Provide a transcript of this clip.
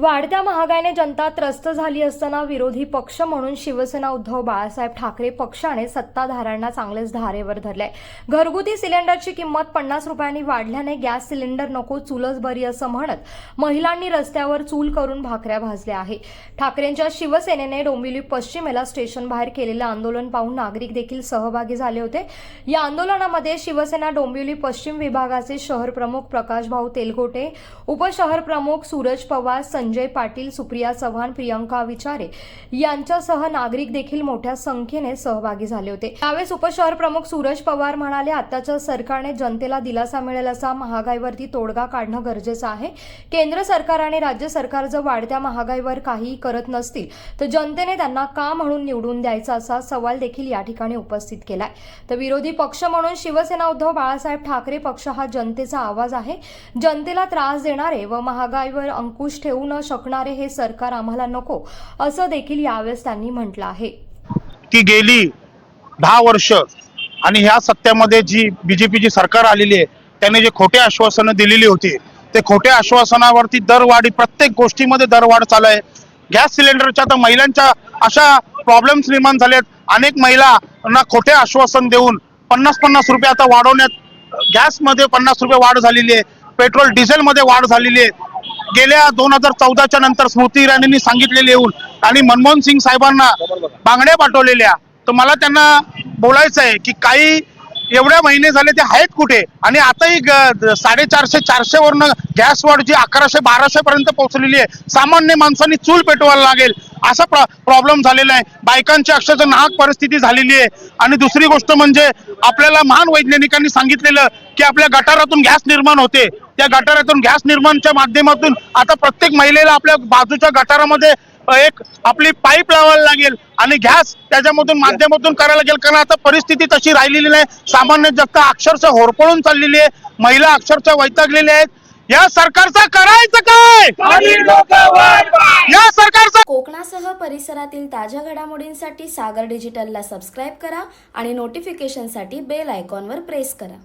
वाढत्या महागाईने जनता त्रस्त झाली असताना विरोधी पक्ष म्हणून शिवसेना उद्धव बाळासाहेब ठाकरे पक्षाने सत्ताधाऱ्यांना चांगलेच धारेवर धरले घरगुती सिलेंडरची किंमत पन्नास रुपयांनी वाढल्याने गॅस सिलेंडर नको चूलच बरी असं म्हणत महिलांनी रस्त्यावर चूल करून भाकऱ्या भाजल्या आहे. ठाकरेंच्या शिवसेनेने डोंबिवली पश्चिमेला स्टेशन बाहेर केलेलं आंदोलन पाहून नागरिक देखील सहभागी झाले होते. या आंदोलनामध्ये शिवसेना डोंबिवली पश्चिम विभागाचे शहर प्रमुख प्रकाश भाऊ तेलगोटे उपशहर प्रमुख सूरज पवार संजय संजय पाटील सुप्रिया चव्हाण प्रियंका विचारे यांच्यासह नागरिक देखील मोठ्या संख्येने सहभागी झाले होते. यावेळेस उपशहर प्रमुख सूरज पवार म्हणाले आताच्या सरकारने जनतेला दिलासा मिळेल असा महागाईवरती तोडगा काढणं गरजेचं आहे. केंद्र सरकार आणि राज्य सरकार जर वाढत्या महागाईवर काही करत नसतील तर जनतेने त्यांना का म्हणून निवडून द्यायचा असा सवाल देखील या ठिकाणी उपस्थित केलाय. तर विरोधी पक्ष म्हणून शिवसेना उद्धव बाळासाहेब ठाकरे पक्ष हा जनतेचा आवाज आहे. जनतेला त्रास देणारे व महागाईवर अंकुश ठेवू न शकणारे हे सरकार आम्हाला नको असं देखील यावेळेस त्यांनी म्हटलं आहे. की गेली दहा वर्ष आणि ह्या सत्यामध्ये जी बीजेपीची सरकार आलेली आहे त्याने जे खोटे आश्वासनं दिलेली होती ते खोट्या आश्वासनावरती दरवाढी प्रत्येक गोष्टीमध्ये दरवाढ चालू आहे. गॅस सिलेंडरच्या तर महिलांच्या अशा प्रॉब्लेम्स निर्माण झालेत. अनेक महिलांना खोटे आश्वासन देऊन पन्नास पन्नास रुपये आता वाढवण्यात गॅसमध्ये पन्नास रुपये वाढ झालेली आहे पेट्रोल डिझेलमध्ये वाढ झालेली आहे. गेल्या दोन हजार चौदाच्या नंतर स्मृती इराणींनी सांगितलेले येऊन आणि मनमोहन सिंग साहेबांना बांगड्या पाठवलेल्या तर मला त्यांना बोलायचं आहे की काही एवढ्या महिने झाले ते आहेत कुठे? आणि आताही साडेचारशे चारशे वरनं गॅस वाढ जी अकराशे बाराशे पर्यंत पोहोचलेली आहे. सामान्य माणसांनी चूल पेटवायला लागेल. असा प्र प्रॉब्लेम झालेला आहे. बायकांची अक्षरशः नाहक परिस्थिती झालेली आहे. आणि दुसरी गोष्ट म्हणजे आपल्याला महान वैज्ञानिकांनी सांगितलेलं की आपल्या गटारातून गॅस निर्माण होते. त्या गटारातून गॅस निर्माणच्या माध्यमातून आता प्रत्येक महिलेला आपल्या बाजूच्या गटारामध्ये एक आपली पाईप लावायला लागेल आणि गॅस त्याच्यामधून माध्यमातून करायला लागेल. कारण आता परिस्थिती तशी राहिलेली नाही. सामान्य जनता अक्षरशः होरपळून चाललेली आहे. महिला अक्षरशः वैतागलेल्या आहेत. या सरकारचं करायचं काय? या सरकारचं कोकणासह परिसरातील ताज्या घडामोडींसाठी सागर डिजिटलला सबस्क्राईब करा आणि नोटिफिकेशनसाठी बेल आयकॉनवर प्रेस करा.